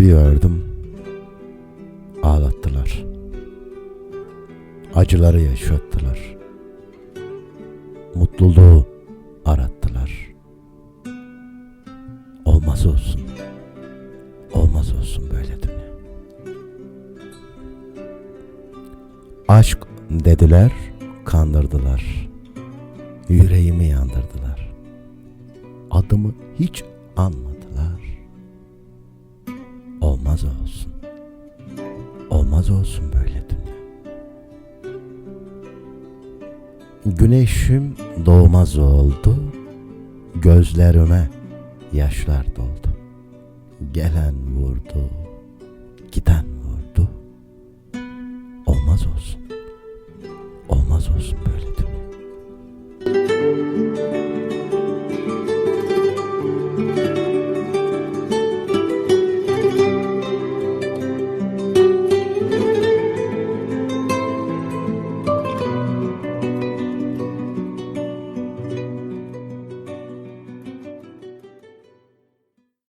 gördüm. Ağlattılar. Acıları yaşattılar. Mutluluğu arattılar. Olmaz olsun. Olmaz olsun böyle dünya. Aşk dediler, kandırdılar. Yüreğimi yandırdılar. Adımı hiç anmadılar. Olmaz olsun. Olmaz olsun böyle dünya. Güneşim doğmaz oldu. Gözlerime yaşlar doldu. Gelen vurdu. Giden vurdu. Olmaz olsun. Olmaz olsun böyle.